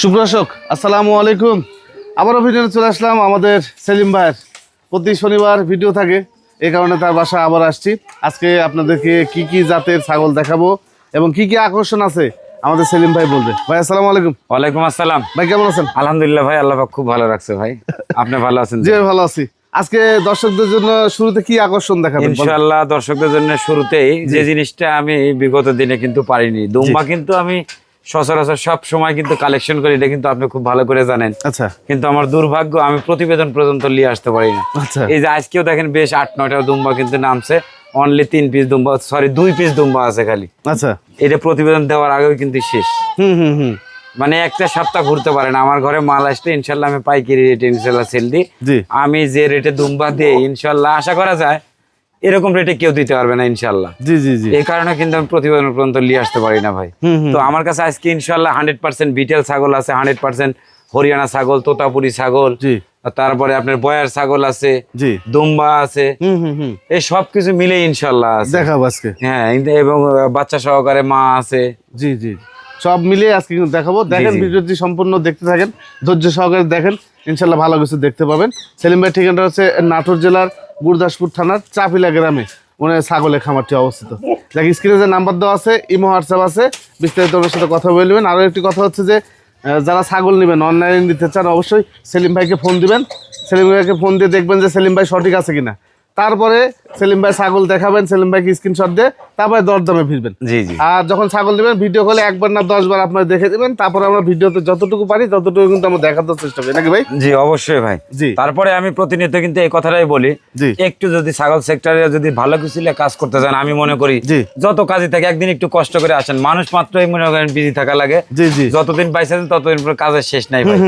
সুপ্রশক আসসালামু আলাইকুম। আবারও ভিডিও চলে আসলাম আমাদের সেলিম ভাইয়ের। প্রতি শনিবার ভিডিও থাকে এই কারণে তার বাসা আবার আসছি। আজকে আপনাদেরকে কি কি জাতের ছাগল দেখাবো এবং কি কি আকর্ষণ আছে আমাদের সেলিম ভাই বলবে। ভাই আসসালামু আলাইকুম। ওয়ালাইকুম আসসালাম। ভাই কেমন আছেন? আলহামদুলিল্লাহ ভাই আল্লাহ খুব ভালো রাখছে ভাই। আপনি ভালো আছেন জি ভালো আছি। আজকে দর্শকদের জন্য শুরুতে কি আকর্ষণ দেখাবেন ইনশাআল্লাহ দর্শকদের জন্য শুরুতেই যে জিনিসটা আমি বিগত দিনে কিন্তু পারিনি। দুম্বা কিন্তু আমি সচরাচর সব সময় কিন্তু কালেকশন করি এটা কিন্তু আপনি খুব ভালো করে জানেন। আচ্ছা। কিন্তু আমার দুর্ভাগ্য আমি প্রতিবেদন পর্যন্ত নিয়ে আসতে পারি না। আচ্ছা। এই যে আজকেও দেখেন বেশ আট নয়টা দুম্বা কিন্তু নামছে। অনলি তিন পিস দুম্বা সরি দুই পিস দুম্বা আছে খালি। আচ্ছা। এটা প্রতিবেদন দেওয়ার আগেও কিন্তু শেষ। হুম হুম হুম। মানে একটা সপ্তাহ ঘুরতে পারে না। আমার ঘরে মাল আসলে ইনশাল্লাহ আমি পাইকারি রেটে ইনশাল্লাহ সেল দিই। আমি যে রেটে দুম্বা দিই ইনশাল্লাহ আশা করা যায় এরকম রেটে কেউ দিতে পারবে না ইনশাল্লাহ জি জি জি। এই কারণে কিন্তু আমি প্রতিবেদন পর্যন্ত নিয়ে আসতে পারি না ভাই। তো আমার কাছে আজকে ইনশাল্লাহ হান্ড্রেড পার্সেন্ট বিটেল ছাগল আছে হান্ড্রেড পার্সেন্ট হরিয়ানা ছাগল তোতাপুরি ছাগল জি। তারপরে আপনার বয়ার ছাগল আছে জি। দুম্বা আছে। এই সব কিছু মিলে ইনশাল্লাহ আছে। দেখাবো আজকে। হ্যাঁ এবং বাচ্চা সহকারে মা আছে। জি জি। সব মিলিয়ে আজকে কিন্তু দেখাবো। দেখেন। ভিডিওটি সম্পূর্ণ দেখতে থাকেন ধৈর্য সহকারে দেখেন ইনশাল্লাহ ভালো কিছু দেখতে পাবেন। সেলিম ভাই ঠিকানাটা হচ্ছে নাটোর জেলার গুরদাসপুর থানার চাপিলা গ্রামে মানে ছাগলের খামারটি অবস্থিত। দেখ স্ক্রিনে যে নাম্বার দেওয়া আছে ইমো হোয়াটসঅ্যাপ আছে বিস্তারিত ওনার সাথে কথা বলে নেবেন। আরও একটি কথা হচ্ছে যে যারা ছাগল নেবেন অনলাইনে নিতে চান অবশ্যই সেলিম ভাইকে ফোন দিবেন। সেলিম ভাইকে ফোন দিয়ে দেখবেন যে সেলিম ভাই সঠিক আছে কিনা। তারপরে সেলিম ভাই ছাগল দেখাবেন সেলিম ভাইকে স্ক্রিনশট দিয়ে তারপরে দরদামে ফিরবেন। জি জি। আর যখন ছাগল দিবেন ভিডিও কলে একবার না দশ বার আপনার দেখে দিবেন তারপর আমরা ভিডিওতে যতটুকু পারি ততটুকু কিন্তু আমরা দেখাতে চেষ্টা করি। নাকি ভাই? জি অবশ্যই ভাই। জি। তারপরে আমি প্রতিনিয়ত কিন্তু এই কথাটাই বলি একটু যদি ছাগল সেক্টরে যদি ভালো কিছু নিয়ে কাজ করতে চান আমি মনে করি জি। যত কাজে থাকে একদিন একটু কষ্ট করে আসেন। মানুষ মাত্রই মনে করেন বিজি থাকা লাগে। জি জি। যতদিন পাইছেন ততদিন পর কাজের শেষ নাই ভাই।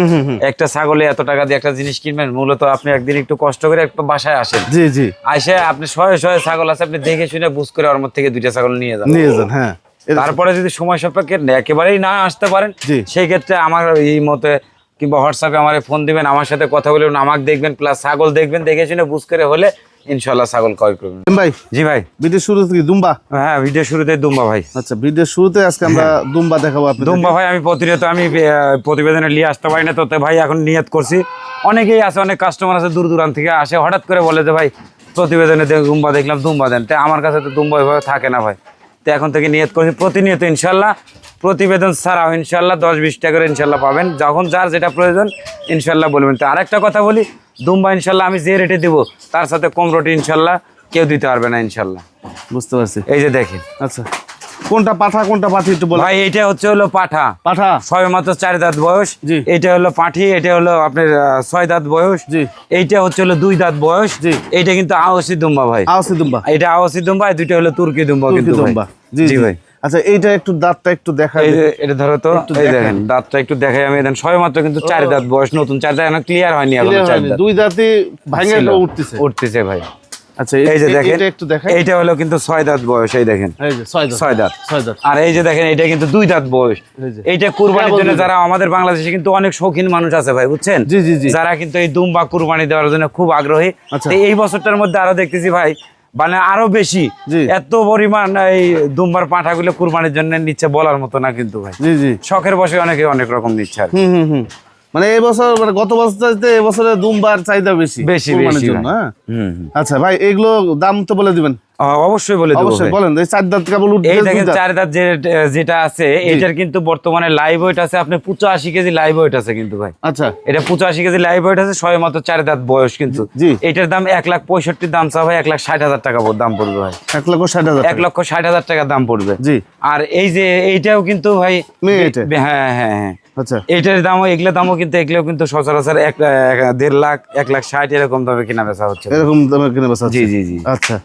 একটা ছাগলে এত টাকা দিয়ে একটা জিনিস কিনবেন মূলত আপনি একদিন একটু কষ্ট করে একটু বাসায় আসেন। জি জি। আইসে আপনি শয়ে শয়ে ছাগল আছে আপনি দেখে শুনে বুঝ করে ওর মধ্যে থেকে দুইটা ছাগল নিয়ে যান। নিয়ে যান হ্যাঁ। তারপরে যদি সময় সাপেক্ষে একেবারেই না আসতে পারেন জি। সেই ক্ষেত্রে আমার এই মতে কিংবা হোয়াটসঅ্যাপে আমার ফোন দিবেন আমার সাথে কথা বলবেন আমাকে দেখবেন প্লাস ছাগল দেখবেন দেখে শুনে বুঝ করে হলে ইনশাল্লাহ ছাগল ক্রয় করবেন। ভাই জি ভাই। ভিডিও শুরু থেকে দুম্বা? হ্যাঁ ভিডিও শুরুতে দুম্বা ভাই। আচ্ছা ভিডিও শুরুতে আজকে আমরা দুম্বা দেখাবো আপনি দুম্বা ভাই আমি প্রতিনিয়ত আমি প্রতিবেদনে নিয়ে আসতে পারি না তো ভাই এখন নিয়ত করছি। অনেকেই আছে অনেক কাস্টমার আছে দূর দূরান্ত থেকে আসে হঠাৎ করে বলে যে ভাই প্রতিবেদনে দুম্বা দেখলাম দুম্বা দেন। তাই আমার কাছে তো দুম্বা এভাবে থাকে না ভাই। তো এখন থেকে নিয়ত করছি প্রতিনিয়ত ইনশাল্লাহ প্রতিবেদন ছাড়াও ইনশাল্লাহ দশ বিশ টাকা করে ইনশাল্লাহ পাবেন। যখন যার যেটা প্রয়োজন ইনশাল্লাহ বলবেন। তো আরেকটা কথা বলি দুম্বা ইনশাল্লাহ আমি যে রেটে দেবো তার সাথে কম রুটি ইনশাল্লাহ কেউ দিতে পারবে না ইনশাল্লাহ। বুঝতে পারছি। এই যে দেখেন। আচ্ছা। কোনটা পাঠা কোনটা পাঠি একটু বল ভাই এইটা হচ্ছে হলো পাঠা। পাঠা? ছয় মাত্র চার দাঁত বয়স। জি। এটা হলো পাঠি এটা হলো আপনার ছয় দাঁত বয়স। জি। এইটা হচ্ছে হলো দুই দাঁত বয়স। জি। এইটা কিন্তু আওসি দুম্বা ভাই। আওসি দুম্বা। এটা আওসি দুম্বা দুইটা হলো তুর্কি দুম্বা কিন্তু। দুম্বা। জি জি ভাই। আচ্ছা এইটা একটু দাঁতটা একটু দেখা এই যে এটা ধরো তো এই দেখেন। দাঁতটা একটু দেখাই আমি দেন। ছয় মাত্র কিন্তু চার দাঁত বয়স নতুন চার দাঁত এখন ক্লিয়ার হয়নি এখন চার দাঁত। দুই দাঁতই ভাঙে উঠতেছে। উঠতেছে ভাই। আচ্ছা এই যে দেখেন এইটা একটু দেখাই এইটা হলো কিন্তু ছয় দাঁত বয়স এই দেখেন। ছয় দাঁত। ছয় দাঁত। ছয় দাঁত। আর এই যে দেখেন এটা কিন্তু দুই দাঁত বয়স। এইটা কুরবানির জন্য যারা আমাদের বাংলাদেশে কিন্তু অনেক শৌখিন মানুষ আছে ভাই বুঝছেন? জি জি জি। যারা কিন্তু এই দুম্বা কুরবানি দেওয়ার জন্য খুব আগ্রহী। আচ্ছা। এই বছরটার মধ্যে আরও দেখতেছি ভাই মানে আরও বেশি। এত পরিমাণ এই দুম্বার পাঠাগুলো কুরবানির জন্য নিচ্ছে বলার মতো না কিন্তু ভাই। শখের বসে অনেকে অনেক রকম নিচ্ছে আর মানে এই বছর মানে গত বছর চাইতে এবছরে দুমবার চাহিদা বেশি বেশি, বেশি হ্যাঁ। আচ্ছা ভাই এগুলো দাম তো বলে দিবেন। অবশ্যই বলে দেবো অবশ্যই বলেন এই চার দাঁত কেবল এই দেখেন চার দাঁত যেটা আছে এটার কিন্তু বর্তমানে লাইভ ওয়েট আছে আপনি পঁচাশি কেজি লাইভ ওয়েট আছে কিন্তু ভাই। আচ্ছা। এটা পঁচাশি কেজি লাইভ ওয়েট আছে ছয় মাত্র চার দাঁত বয়স কিন্তু। এটার দাম এক লাখ পঁয়ষট্টির দাম চা ভাই এক লাখ ষাট হাজার টাকা দাম পড়বে ভাই। এক লক্ষ ষাট হাজার এক লক্ষ ষাট হাজার টাকা দাম পড়বে। জি। আর এই যে এইটাও কিন্তু ভাই হ্যাঁ হ্যাঁ হ্যাঁ। আচ্ছা। এইটার দামও এগুলো দামও কিন্তু এগুলো কিন্তু সচরাচর এক দেড় লাখ এক লাখ ষাট এরকম দামে কিনা বেচা হচ্ছে। এরকম দামে কিনে বেচা জি জি জি। আচ্ছা।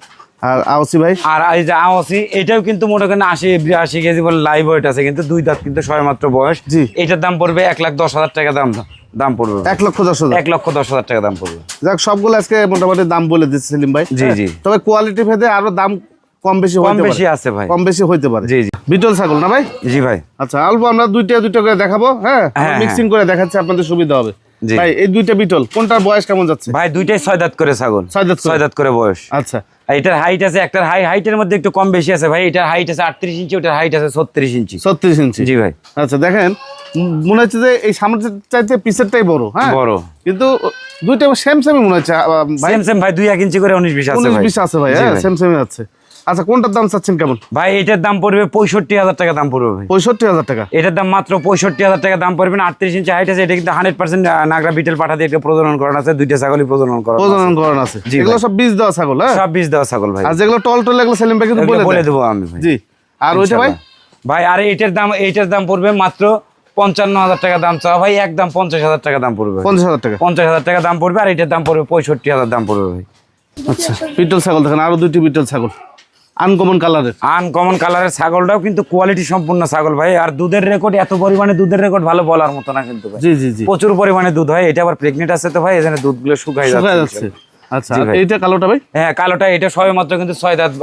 আর আওসি ভাই? আর এই যে আওয়াসি এটাও কিন্তু করেন আশি বিরাশি কেজি বলে লাইভ ওয়েট আছে কিন্তু দুই দাঁত কিন্তু ছয় মাত্র বয়স। জি। এটার দাম পড়বে এক লাখ দশ হাজার টাকা দাম দাম পড়বে। এক লক্ষ দশ হাজার। এক লক্ষ দশ হাজার টাকা দাম পড়বে। যাক সবগুলো আজকে মোটামুটি দাম বলে দিচ্ছে সেলিম ভাই। জি। জি। তবে কোয়ালিটি ভেদে আরও দাম কম বেশি কম বেশি আছে ভাই। কম বেশি হইতে পারে। জি জি। বিটল ছাগল না ভাই? জি ভাই। আচ্ছা অল্প আমরা দুইটা দুইটা করে দেখাবো হ্যাঁ? হ্যাঁ, মিক্সিং করে দেখাচ্ছি আপনাদের সুবিধা হবে। ভাই এই দুইটা বিটল কোনটার বয়স কেমন যাচ্ছে? ভাই দুইটাই ছয় দাঁত করে ছাগল। ছয় দাঁত ছয় দাঁত করে বয়স। আচ্ছা। এটার হাইট আছে একটার হাই হাইটের মধ্যে একটু কম বেশি আছে ভাই এটার হাইট আছে আটত্রিশ ইঞ্চি ওটার হাইট আছে ছত্রিশ ইঞ্চি। ছত্রিশ ইঞ্চি। জি ভাই। আচ্ছা দেখেন মনে হচ্ছে যে এই সামনের চাইতে পিসেরটাই বড় হ্যাঁ? বড়। কিন্তু দুইটা সেম সেমই মনে হচ্ছে ভাই। সেম সেম ভাই দুই এক ইঞ্চি করে উনিশ বিশ আছে উনিশ ভাই। বিশ আছে ভাই হ্যাঁ ভাই। সেম সেমই আছে। আচ্ছা কোনটার দাম চাচ্ছেন কেমন? ভাই এটার দাম পড়বে পঁয়ষট্টি হাজার টাকা দাম পড়বে ভাই। পঁয়ষট্টি হাজার টাকা? এটার দাম মাত্র পঁয়ষট্টি হাজার টাকা দাম পড়বে আটত্রিশ ইঞ্চি হাইট আছে এটা কিন্তু হান্ড্রেড পার্সেন্ট নাগরা বিটেল পাঠা দিয়ে প্রজনন করানো আছে দুইটা ছাগলই প্রজনন করা প্রজনন করান আছে। জি এগুলো সব বীজ দেওয়া ছাগল হ্যাঁ? সব বীজ দেওয়া ছাগল ভাই। আর যেগুলো টল টল এগুলো সেলিম ভাই কিন্তু বলে বলে দেবো আমি ভাই। জি। আর ওইটা ভাই? ভাই আর এইটার দাম এইটার দাম পড়বে মাত্র পঞ্চান্ন হাজার টাকা দাম চাওয়া ভাই একদম পঞ্চাশ হাজার টাকা দাম পড়বে পঞ্চাশ হাজার টাকা। পঞ্চাশ হাজার টাকা দাম পড়বে আর এটার দাম পড়বে পঁয়ষট্টি হাজার দাম পড়বে ভাই। আচ্ছা। বিটল ছাগল দেখেন আরও দুইটি বিটল ছাগল। আনকমন কালারের আনকমন কালারের ছাগলটাও কিন্তু কোয়ালিটি সম্পূর্ণ ছাগল ভাই। আর দুধের রেকর্ড এত পরিমাণে দুধের রেকর্ড ভালো বলার মতো না কিন্তু ভাই। জি জি জি। প্রচুর পরিমাণে দুধ হয়। এটা আবার প্রেগনেন্ট আছে তো ভাই এখানে দুধগুলো শুকাই শুকায় যাচ্ছে যাচ্ছে। আচ্ছা। এইটা কালোটা ভাই? হ্যাঁ কালোটা এটা সবে মাত্র কিন্তু ছয় দাঁত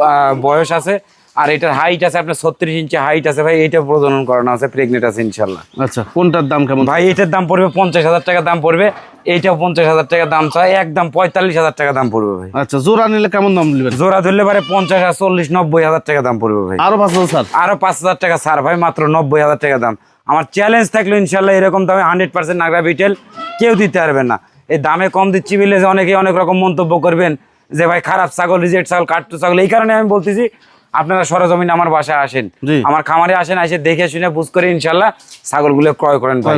বয়স আছে। আর এটার হাইট আছে আপনার ছত্রিশ ইঞ্চি হাইট আছে ভাই। এটা প্রজনন করানো আছে প্রেগনেন্ট আছে ইনশাল্লাহ। আচ্ছা কোনটার দাম কেমন? ভাই এটার দাম পড়বে পঞ্চাশ হাজার টাকা দাম পড়বে। এইটাও পঞ্চাশ হাজার টাকা দাম চাই একদম পঁয়তাল্লিশ হাজার টাকা দাম পড়বে ভাই। আচ্ছা জোড়া নিলে কেমন দাম নেবেন? জোড়া ধরলে পারে পঞ্চাশ আর চল্লিশ নব্বই হাজার টাকা দাম পড়বে ভাই। আরও পাঁচ হাজার স্যার। আরও পাঁচ হাজার টাকা ছাড় ভাই মাত্র নব্বই হাজার টাকা দাম। আমার চ্যালেঞ্জ থাকল ইনশাল্লাহ এরকম দামে হান্ড্রেড পার্সেন্ট নাগরা বিটেল কেউ দিতে পারবে না। এই দামে কম দিচ্ছি বলে যে অনেকে অনেক রকম মন্তব্য করবেন যে ভাই খারাপ ছাগল রিজেক্ট ছাগল কাট্টু ছাগল এই কারণে আমি বলতেছি আপনারা সরজমিনে আমার বাসায় আসেন আমার খামারে আসেন এসে দেখে শুনে বুঝ করে ইনশাল্লাহ ছাগলগুলো ক্রয় করেন ভাই।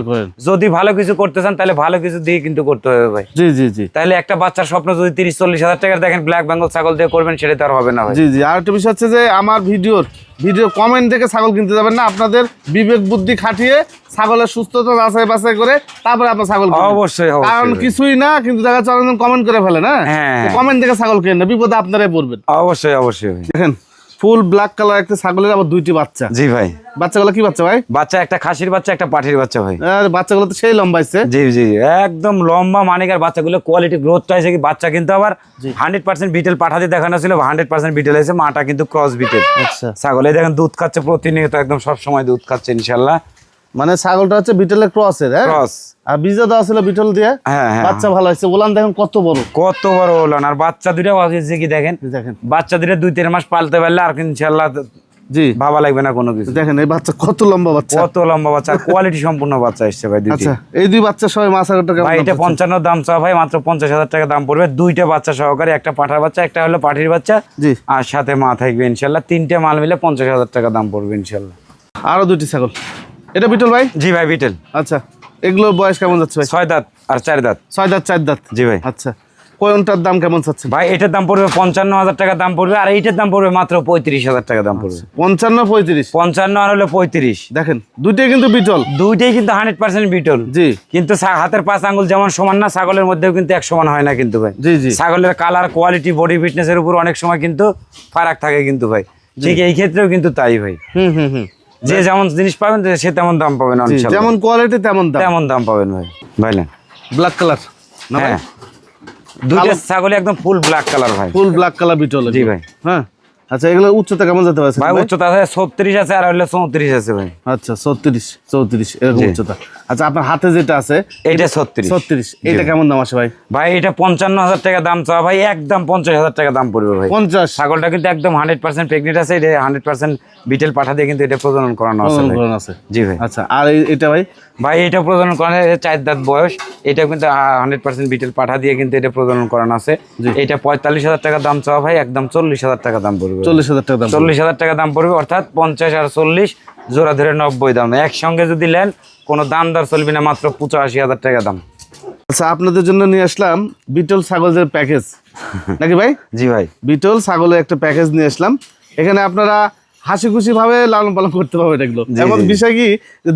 যদি ভালো কিছু করতে চান তাহলে ভালো কিছু দিয়ে কিন্তু করতে হবে ভাই। জি জি জি। তাহলে একটা বাচ্চার স্বপ্ন যদি তিরিশ চল্লিশ হাজার টাকার দেখেন ব্ল্যাক বেঙ্গল ছাগল দিয়ে করবেন সেটা তো আর হবে না ভাই। জি জি। আর একটা বিষয় হচ্ছে যে আমার ভিডিওর ভিডিও কমেন্ট দেখে ছাগল কিনতে যাবেন না। আপনাদের বিবেক বুদ্ধি খাটিয়ে ছাগলের সুস্থতা যাচাই বাছাই করে তারপরে আপনার ছাগল কিনবেন। অবশ্যই, কারণ কিছুই না কিন্তু দেখা যাচ্ছে কমেন্ট করে ফেলে না? হ্যাঁ। কমেন্ট দেখে ছাগল কেনেন না বিপদে আপনারাই পড়বেন। অবশ্যই অবশ্যই দেখেন ফুল ব্ল্যাক কালার একটা ছাগলের আবার দুইটি বাচ্চা। জি ভাই। বাচ্চাগুলো কি বাচ্চা ভাই? বাচ্চা একটা খাসির বাচ্চা একটা পাঠির বাচ্চা ভাই। বাচ্চাগুলো তো সেই লম্বাইছে জি জি একদম লম্বা মানিকার বাচ্চাগুলো কোয়ালিটি গ্রোথটা হয়েছে কি বাচ্চা কিন্তু আবার হান্ড্রেড পার্সেন্ট বিটেল পাঠাতে দেখানো ছিল হান্ড্রেড পার্সেন্ট বিটেল এসে মাটা কিন্তু ক্রস বিটেল আচ্ছা। ছাগলে দেখেন দুধ খাচ্ছে প্রতিনিয়ত একদম সব সময় দুধ খাচ্ছে ইনশাল্লাহ। মানে ছাগলটা হচ্ছে বিটলের ক্রসের হ্যাঁ? ক্রস। আর বীজও দেওয়া ছিল বিটল দিয়ে? হ্যাঁ হ্যাঁ। বাচ্চা ভালো হয়েছে। ওলান দেখেন কত বড়। কত বড় হলান আর বাচ্চা দুটো আছে কি দেখেন? দেখেন। বাচ্চা দুটো দুই তিন মাস পালতে পারলে আর ইনশাল্লাহ জি। ভাবা লাগবে না কোনো কিছু। দেখেন এই বাচ্চা কত লম্বা বাচ্চা। কত লম্বা বাচ্চা। কোয়ালিটি সম্পূর্ণ বাচ্চা এসছে ভাই আচ্ছা এই দুই বাচ্চা সবাই মাছ হাজার টাকা ভাই এটা পঞ্চান্ন দাম চাওয়া ভাই মাত্র পঞ্চাশ হাজার টাকা দাম পড়বে। দুইটা বাচ্চা সহকারে একটা পাঠার বাচ্চা একটা হলো পাঠির বাচ্চা। জি। আর সাথে মা থাকবে ইনশাল্লাহ তিনটে মাল মিলে পঞ্চাশ হাজার টাকা দাম পড়বে ইনশাল্লাহ আরও দুটি ছাগল। এটা বিটল ভাই? জি ভাই বিটল। আচ্ছা এগুলো বয়স কেমন যাচ্ছে ভাই? ছয় দাঁত আর চার দাঁত। ছয় দাঁত চার দাঁত? জি ভাই। আচ্ছা কোনটার দাম কেমন চাচ্ছে? ভাই এটার দাম পড়বে পঞ্চান্ন হাজার টাকা দাম পড়বে আর এইটার দাম পড়বে মাত্র পঁয়ত্রিশ হাজার টাকা দাম পড়বে। পঞ্চান্ন পঁয়ত্রিশ? পঞ্চান্ন আর হলো পঁয়ত্রিশ। দেখেন দুইটাই কিন্তু বিটল। দুইটাই কিন্তু হান্ড্রেড পার্সেন্ট বিটল। জি। কিন্তু হাতের পাঁচ আঙ্গুল যেমন সমান না ছাগলের মধ্যেও কিন্তু এক সমান হয় না কিন্তু ভাই। জি জি। ছাগলের কালার কোয়ালিটি বডি ফিটনেসের উপর অনেক সময় কিন্তু ফারাক থাকে কিন্তু ভাই। ঠিক এই ক্ষেত্রেও কিন্তু তাই ভাই। হুম হুম হুম। যে যেমন জিনিস পাবেন সে তেমন দাম পাবেন। যেমন কোয়ালিটি তেমন দাম। তেমন দাম পাবেন ভাই। ভাইলেন ব্ল্যাক কালার না ভাই? হ্যাঁ। দুইটা ছাগলে একদম ফুল ব্ল্যাক কালার ভাই। Full black colour beetle ji ভাই। হ্যাঁ। আচ্ছা এগুলো উচ্চতা কেমন যেতে পারছে ভাই উচ্চতা আছে ছত্রিশ আছে আর হলে চৌত্রিশ আছে ভাই। আচ্ছা ছত্রিশ চৌত্রিশ এরকম উচ্চতা। আচ্ছা আপনার হাতে যেটা আছে এইটা ছত্রিশ। ছত্রিশ এটা কেমন দাম আসে ভাই? ভাই এটা পঞ্চান্ন হাজার টাকা দাম চাওয়া ভাই একদম পঞ্চাশ হাজার টাকা দাম পড়বে ভাই। পঞ্চাশ। ছাগলটা কিন্তু একদম হান্ড্রেড পার্সেন্ট প্রেগনেন্ট আছে এটা হান্ড্রেড পার্সেন্ট বিটেল পাঠা দিয়ে কিন্তু এটা প্রজনন করানো। আছে জি ভাই। আচ্ছা আর এটা ভাই? ভাই এটা প্রজনন করানো এটা চার দাঁত বয়স। এটা কিন্তু হান্ড্রেড পার্সেন্ট বিটেল পাঠা দিয়ে কিন্তু এটা প্রজনন করানো আছে। এটা পঁয়তাল্লিশ হাজার টাকা দাম চাওয়া ভাই একদম চল্লিশ হাজার টাকা দাম পড়বে। চল্লিশ হাজার টাকা দাম চল্লিশ হাজার টাকা দাম পড়বে অর্থাৎ পঞ্চাশ আর চল্লিশ জোড়া ধরে নব্বই দাম। একসঙ্গে যদি নেন কোনো দাম দর চলবে না মাত্র পঁচাশি হাজার টাকা দাম। আচ্ছা আপনাদের জন্য নিয়ে আসলাম বিটল ছাগলের প্যাকেজ। নাকি ভাই? জি ভাই। বিটল ছাগলের একটা প্যাকেজ নিয়ে আসলাম। এখানে আপনারা হাসি খুশি ভাবে লালন পালন করতে পারবেন এগুলো। এমন বিষয় কি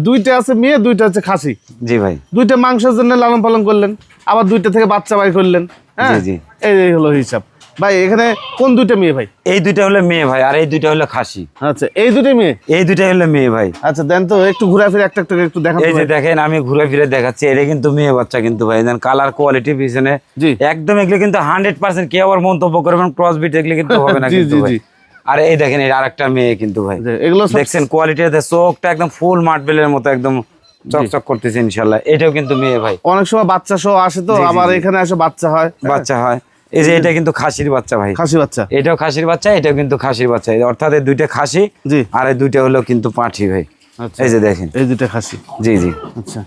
দুইটা আছে মেয়ে দুইটা হচ্ছে খাসি। জি ভাই। দুইটা মাংসের জন্য লালন পালন করলেন আবার দুইটা থেকে বাচ্চা বাই করলেন হ্যাঁ। এই হলো হিসাব। ভাই এখানে কোন দুইটা মেয়ে ভাই? এই দুইটা হলো মেয়ে ভাই আর এই দুইটা হলো খাসি। আচ্ছা এই দুইটা মেয়ে? এই দুইটা হলো মেয়ে ভাই। আচ্ছা দেন তো একটু ঘুরে ফিরে একটা একটা একটু দেখান এই যে দেখেন আমি ঘুরে ফিরে দেখাচ্ছি এটা কিন্তু মেয়ে বাচ্চা কিন্তু ভাই দেন কালার কোয়ালিটি পিছনে। একদম এগুলো কিন্তু হান্ড্রেড পার্সেন্ট কেউ আবার মন্তব্য করবেন ক্রস বিট এগুলো কিন্তু হবে না কিন্তু জি, ভাই। জি। আর এই দেখেন এটা আরেকটা মেয়ে কিন্তু ভাই। এগুলো দেখছেন কোয়ালিটি চোখটা একদম ফুল মার্বেলের মতো একদম চকচক করতেছে ইনশাল্লাহ এটাও কিন্তু মেয়ে ভাই। অনেক সময় বাচ্চা সহ আসে তো আবার এখানে এসে বাচ্চা হয়। বাচ্চা হয়। এই যে এটা কিন্তু খাসির বাচ্চা ভাই। খাসি বাচ্চা। এটাও খাসির বাচ্চা এটাও কিন্তু খাসির বাচ্চা। অর্থাৎ এই দুইটা খাসি আর এই দুইটা হলো কিন্তু পাঠি ভাই। এই যে দেখেন। এই দুটো খাসি। জি জি। আচ্ছা।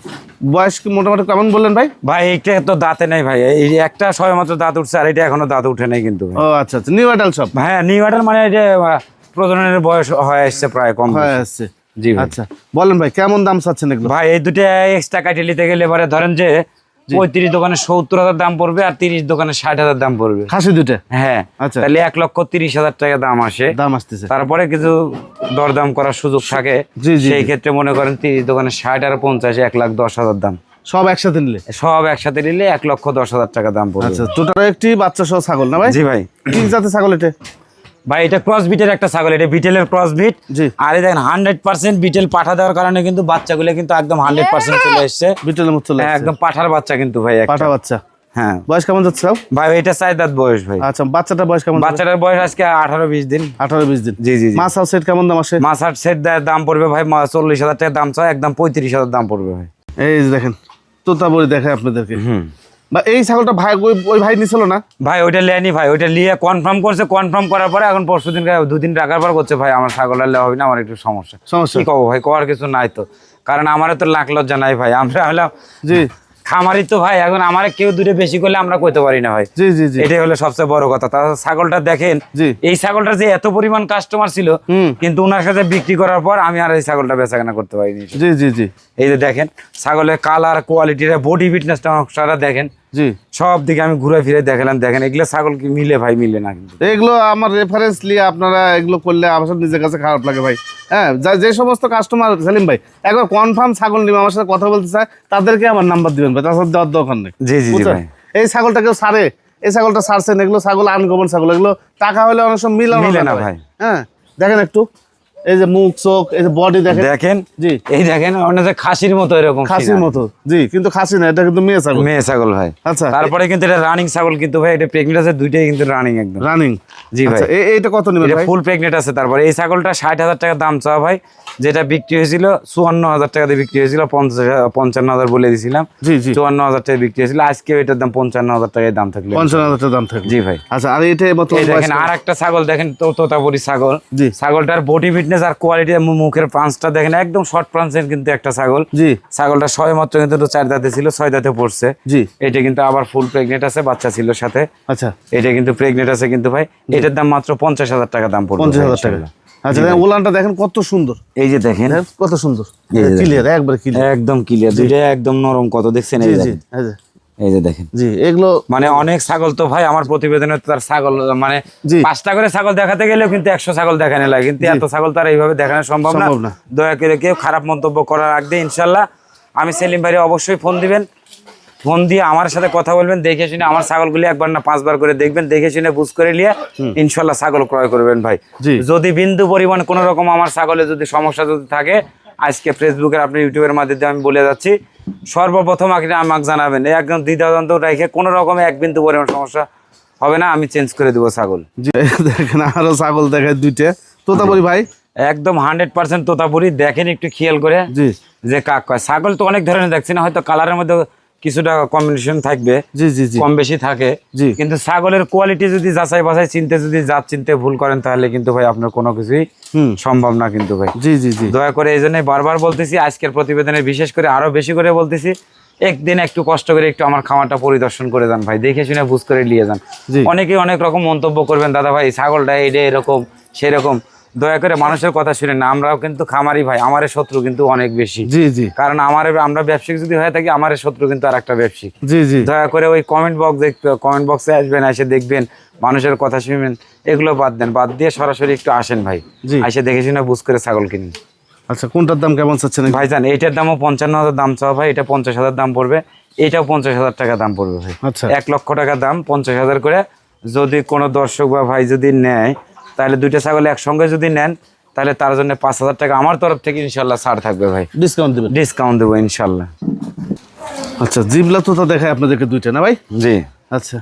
বয়স কি মোটামুটি কেমন বললেন ভাই? ভাই এইটা তো দাঁতে নেই ভাই। এই একটা সবে মাত্র দাঁত উঠছে আর এটা এখনও দাঁত উঠে নাই কিন্তু ও আচ্ছা আচ্ছা। নিউ অ্যাডাল সব? হ্যাঁ নিউ আডাল মানে যে প্রজননের বয়স হয়ে আসছে প্রায় কম হয়ে আসছে। জি আচ্ছা। বলেন ভাই কেমন দাম চাচ্ছেন ভাই এই দুটো এক্সট্রা কাটে নিতে গেলে এবারে ধরেন যে পঁয়ত্রিশ দোকানে সত্তর হাজার দাম পড়বে আর তিরিশ দোকানে ষাট হাজার দাম পড়বে। খাসি দুইটা হ্যাঁ আচ্ছা। তাহলে এক লক্ষ তিরিশ হাজার টাকা দাম আসে। দাম আসতেছে। তারপরে কিছু দরদাম করার সুযোগ থাকে। সেই ক্ষেত্রে মনে করেন তিরিশ দোকানে ষাট আর পঞ্চাশ এক লাখ দশ হাজার দাম। সব একসাথে নিলে? সব একসাথে নিলে এক লক্ষ দশ হাজার টাকা দাম পড়বে। আচ্ছা টোটাল একটি বাচ্চা সহ ছাগল না ভাই? জি ভাই। কি জাতের ছাগল এটা? ভাই এটা ক্রস বিটের একটা ছাগল এটা বিটেলের ক্রস বিট আর দেখেন হান্ড্রেড পার্সেন্ট বিটেল পাঠা দেওয়ার কারণে কিন্তু বাচ্চাগুলো কিন্তু একদম হান্ড্রেড পার্সেন্ট চলে এসছে। বিটেলের মতো। একদম পাঠার বাচ্চা কিন্তু ভাই পাঠা বাচ্চা। হ্যাঁ। বয়স কেমন যাচ্ছে ভাই এটা বয়স ভাই। আচ্ছা বাচ্চাটা বয়স কেমন বাচ্চাটার বয়স আজকে আঠারো বিশ দিন। আঠারো বিশ দিন। জি জি মাছ সেট কেমন দাম আসে? মাছার সেট দাম পড়বে ভাই চল্লিশ হাজার টাকা দাম চাই একদম পঁয়ত্রিশ হাজার দাম পড়বে ভাই। এই দেখেন তোতাবড়ি দেখায় আপনাদেরকে। হুম। বা এই ছাগলটা ভাই ওই ভাই নিছিল না? ভাই ওইটা লেনি ভাই ওইটা নিয়ে কনফার্ম করছে কনফার্ম করার পরে এখন পরশু দিন দুদিন রাখার পর করছে ভাই আমার ছাগলটা লেওয়া হবে না আমার একটু সমস্যা। সমস্যা। কি কব ভাই করার কিছু নাই তো। কারণ আমারও তো লাখ লজ্জা নাই ভাই আমরা হলাম জি। খামারি তো ভাই এখন আমার কেউ দূরে বেশি করলে আমরা কইতে পারি না ভাই। জি জি জি। এটাই হলো সবচেয়ে বড় কথা। তাছাড়া ছাগলটা দেখেন। এই ছাগলটা যে এত পরিমাণ কাস্টমার ছিল। কিন্তু ওনার সাথে বিক্রি করার পর আমি আর এই ছাগলটা বেচাকেনা করতে পারিনি। জি জি জি। এই যে দেখেন ছাগলের কালার কোয়ালিটিটা বডি ফিটনেসটা নকশাটা দেখেন। জি। সব দিকে আমি ঘুরে ফিরে দেখালাম দেখেন এগুলো ছাগল কি মিলে ভাই মিলে না কিন্তু। এগুলো আমার রেফারেন্স নিয়ে আপনারা এগুলো করলে আমার নিজের কাছে খারাপ লাগে ভাই। হ্যাঁ যা- সমস্ত কাস্টমার সেলিম ভাই একবার কনফার্ম ছাগল নিবে আমার সাথে কথা বলতে চায় তাদেরকে আমার নাম্বার দিবেন ভাই তার সাথে দেওয়ার দরকার নেই। জি জি ভাই। এই ছাগলটা কেউ সারে এই ছাগলটা সারছেন এগুলো ছাগল আনকমন ছাগল এগুলো টাকা হলে অনেক সময় মিলে না ভাই। হ্যাঁ দেখেন একটু। এই যে মুখ চোখ এই যে বডি দেখেন। দেখেন? জি। এই দেখেন খাসির মতো এরকম খাসির মতো। জি কিন্তু খাসি না এটা কিন্তু মেয়ে ছাগল। মেয়ে ছাগল ভাই। আচ্ছা তারপরে কিন্তু এটা রানিং ছাগল কিন্তু ভাই এটা প্রেগনেন্ট আছে দুইটাই কিন্তু রানিং একদম। রানিং জি ভাই। আচ্ছা এইটা কত নেবেন ভাই? ফুল প্রেগনেন্ট আছে তারপরে। এই ছাগলটা ষাট হাজার টাকা দাম চাওয়া ভাই যেটা বিক্রি হয়েছিল চুয়ান্ন হাজার টাকা দিয়ে বিক্রি হয়েছিল পঞ্চাশ পঞ্চান্ন হাজার বলে দিয়েছিলাম জি জি। চুয়ান্ন হাজার টাকা বিক্রি হয়েছিল আজকে এটার দাম পঞ্চান্ন হাজার টাকায় দাম থাকলে। পঞ্চান্ন হাজার টাকা দাম থাকবে জি ভাই। আচ্ছা আর এটা মতো দেখেন আর একটা ছাগল দেখেন তো তোতাপুরি ছাগল। জি। ছাগলটার বডি ফিটনেস আর কোয়ালিটি মুখের পাঁচটা দেখেন একদম শর্ট পাঁচের কিন্তু একটা ছাগল। জি। ছাগলটা ছয় মাত্র কিন্তু চার দাঁতে ছিল ছয় দাঁতে পড়ছে। জি। এটা কিন্তু আবার ফুল প্রেগনেন্ট আছে বাচ্চা ছিল সাথে। আচ্ছা। এটা কিন্তু প্রেগনেন্ট আছে কিন্তু ভাই এটার দাম মাত্র পঞ্চাশ হাজার টাকা দাম পড়বে পঞ্চাশ হাজার টাকা। আচ্ছা দেখেন দেখেন কত সুন্দর। এই যে দেখেন। দেখেন কত সুন্দর। ক্লিয়ার একবার ক্লিয়ার একদম ক্লিয়ার দুইটা একদম নরম কত দেখছেন এই যে। এই যে, দেখেন। জি এগুলো মানে অনেক ছাগল তো ভাই আমার প্রতিবেদনে তার ছাগল মানে পাঁচটা করে ছাগল দেখাতে গেলেও কিন্তু একশো ছাগল দেখানো লাগে। কিন্তু এত ছাগল তার এইভাবে দেখানো সম্ভব না। দয়া করে কেউ খারাপ মন্তব্য করার আগ ইনশাল্লাহ আমি সেলিম ভাই অবশ্যই ফোন দিবেন। ফোন দিয়ে আমার সাথে কথা বলবেন দেখে শুনে আমার ছাগলগুলি একবার না পাঁচবার করে দেখবেন দেখে শুনে বুঝ করে নিয়ে ইনশাল্লাহ ছাগল ক্রয় করবেন ভাই। যদি বিন্দু পরিমাণ কোনো রকম আমার ছাগলে যদি সমস্যা যদি থাকে আজকে ফেসবুকের আপনি ইউটিউবের মাধ্যমে আমি বলে যাচ্ছি সর্বপ্রথম আপনি আমাকে জানাবেন এই একদম দ্বিধাদ্বন্দ্ব রেখে কোনো রকমে এক বিন্দু পরিমাণ সমস্যা হবে না আমি চেঞ্জ করে দেবো ছাগল। দেখেন আরও ছাগল দেখে দুইটা। তোতাপুরি ভাই? একদম হান্ড্রেড পার্সেন্ট তোতাপুরি দেখেন একটু খেয়াল করে জি। যে কাক কয়। ছাগল তো অনেক ধরনের দেখছি না হয়তো কালারের মধ্যে কিছুটা কম্বিনেশন থাকবে জি জি জি। কম বেশি থাকে। জি। কিন্তু ছাগলের কোয়ালিটি যদি যাচাই বাছাই চিনতে যদি জাত চিনতে ভুল করেন তাহলে কিন্তু ভাই আপনার কোনো কিছুই সম্ভব না কিন্তু ভাই। জি জি জি। দয়া করে এই জন্যই বারবার বলতেছি আজকের প্রতিবেদনে বিশেষ করে আরও বেশি করে বলতেছি একদিন একটু কষ্ট করে একটু আমার খামারটা পরিদর্শন করে যান ভাই দেখে শুনে বুঝ করে নিয়ে যান। অনেকেই অনেক রকম মন্তব্য করবেন দাদা ভাই ছাগলটা এইটা এরকম সেরকম। দয়া করে মানুষের কথা শুনেন না আমরাও কিন্তু খামারি ভাই আমাদের শত্রু কিন্তু অনেক বেশি। জি জি। কারণ আমার আমরা ব্যবসায়িক যদি হয়ে থাকি আমার শত্রু কিন্তু আর একটা ব্যবসায়িক। জি জি। দয়া করে ওই কমেন্ট বক্স দেখতে কমেন্ট বক্সে আসবেন এসে দেখবেন মানুষের কথা শুনবেন এগুলো বাদ দেন। বাদ দিয়ে সরাসরি একটু আসেন ভাই। এসে দেখে শুনে বুঝ করে ছাগল কিনুন। আচ্ছা কোনটার দাম কেমন চাচ্ছেন? ভাইজান এইটার দামও পঞ্চান্ন হাজার দাম চাওয়া ভাই এটা পঞ্চাশ হাজার দাম পড়বে এটাও পঞ্চাশ হাজার টাকা দাম পড়বে ভাই। আচ্ছা। এক লক্ষ টাকা দাম পঞ্চাশ হাজার করে যদি কোনো দর্শক বা ভাই যদি নেয় তাহলে দুইটা ছাগল একসঙ্গে যদি নেন তাহলে তার জন্য পাঁচ হাজার টাকা আমার তরফ থেকে ইনশাল্লাহ ছাড় থাকবে ভাই। ডিসকাউন্ট দেবো ডিসকাউন্ট দেবো ইনশাল্লাহ আচ্ছা জিবলা তো দেখায় আপনাদেরকে দুইটা না ভাই? জি। আচ্ছা।